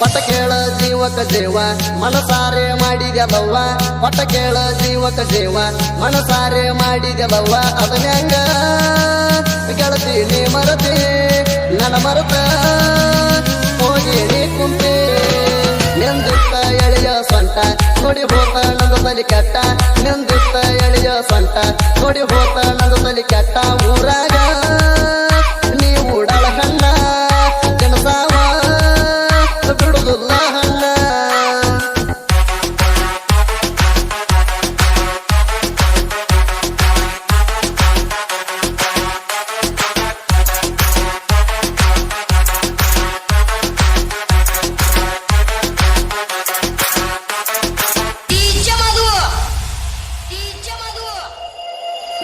ಪಟ ಕೇಳ ಜೀವಕ ಜೀವ, ಮನಸಾರೆ ಮಾಡಿದವ್ವ ಪಟ ಕೇಳ ಜೀವಕ ಜೀವ, ಮನಸಾರೆ ಮಾಡಿದ್ಯಲವ್ವ ಅದನ್ಯಾಂಗ ಗೆಳತಿ ನೀ ಮರತಿ, ನನ್ನ ಮರತ. ಹೋಗಿ ನೀ ಕುಂತಿ, ನಿಂದಿತ್ತ ಎಳೆಯ ಸೊಂಟ. ನೋಡಿ ಹೋತ ನಂದು ಬಲಿ ಕೆಟ್ಟ, ನಿಂದಿತ್ತ ಎಳೆಯ ಸೊಂಟ. ನೋಡಿ ಹೋತ ನಂದು ಬಲಿ ಕೆಟ್ಟ ಊರಾಗ.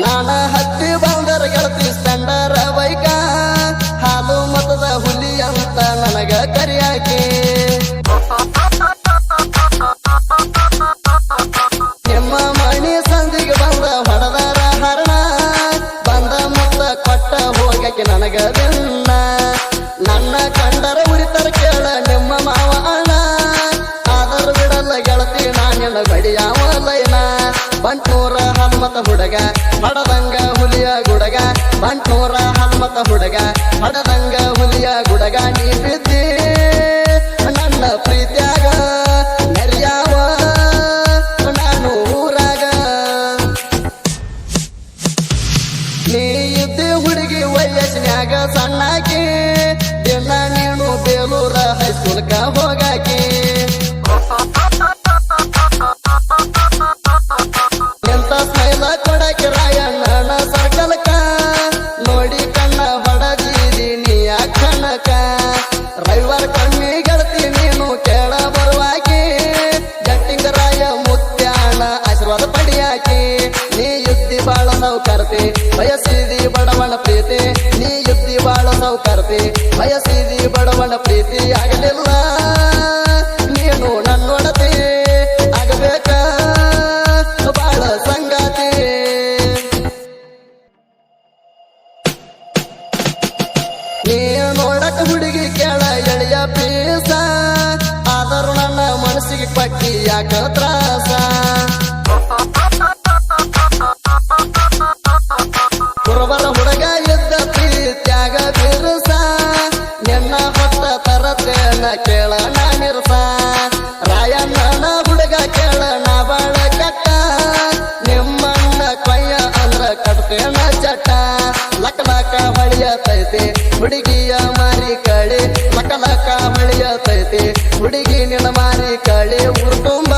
ನಾನ ಹತ್ತಿ ಬಂದರ ಗೆಳತಿ ಸ್ಪೆಂಡರ ಹನುಮತ ಹುಡುಗ ಹಡದಂಗ ಹುಲಿಯ ಗುಡಗ ಬಂಟೋರ ಹನುಮತ ಹುಡುಗ ಹಡದಂಗ ಹುಲಿಯ ಗುಡಗ, ನೀ ಬಿದ್ದಿ ನನ್ನ ಪ್ರೀತ್ಯಾಗ ನೆರ್ಯಾವ, ನಾನು ಊರಾಗ. ನೀ ಇದ್ದಿ ಹುಡುಗಿ ವಯಸ್ಸಿನಾಗ ಸಣ್ಣಾಕಿ, ದಿನ ನೀನು ಬೇಲೂರ ಹೈಸ್ಕೂಲ್ಕ ಹೋಗಾಕಿ. ಸೌಕರ್ತಿ ಬಯಸಿದಿ ಬಡವನ ಪ್ರೀತಿ, ನೀ ಯುದ್ಧಿ ಬಾಳ ಸೌಕರ್ತೆ ಬಯಸಿದಿ ಬಡವನ ಪ್ರೀತಿ ಆಗಲಿಲ್ಲ. ನೀನು ನನ್ನೊಡತೆ ಆಗಬೇಕ? ಬಾಳ ಸಂಗಾತಿ. ನೀ ನೋಡಕ ಹುಡುಗಿ ಕೇಳ ಎಳೆಯ ಪೀಸ ಆದರೂ ನನ್ನ ಮನಸ್ಸಿಗೆ ಪಟ್ಟಿ ಯಾಕ ತ್ರಾಸ? ತರತೇನ ಕೇಳ ರಾಯಣ್ಣ ಹುಡುಗ ಕೇಳ, ನಾ ಬಾಳ ಕಟ್ಟ. ನಿಮ್ಮಣ್ಣ ಕೊಯ್ಯ ಅಂದ್ರ ಕಟ್ತೇನ ಚಟ ಲಕ ಲಕ ಹೊಳಿಯತೈತಿ, ಹುಡುಗಿಯ ಮಾರಿ ಕಳಿ. ಲಕ ಲಕ ಹೊಳಿಯತೈತಿ, ಹುಡುಗಿ ನಿನ್ನ ಮಾರಿ ಕಳಿ. ಊರು ತುಂಬ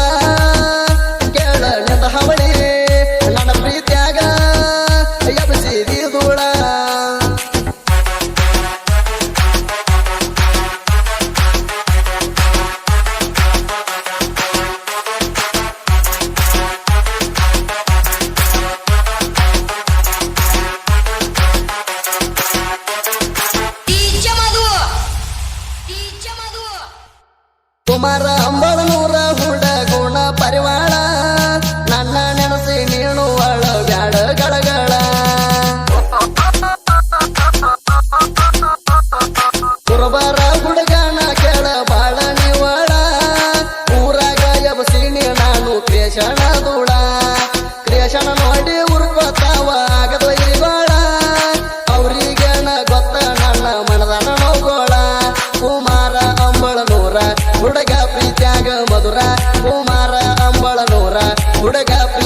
ಕೇಳ, ನಿಂದ ಹವಳಿ. ನನ್ನ ಪ್ರೀತಿಯಾಗ ಎಬಸಿದಿ ಧೂಳ amarrar. up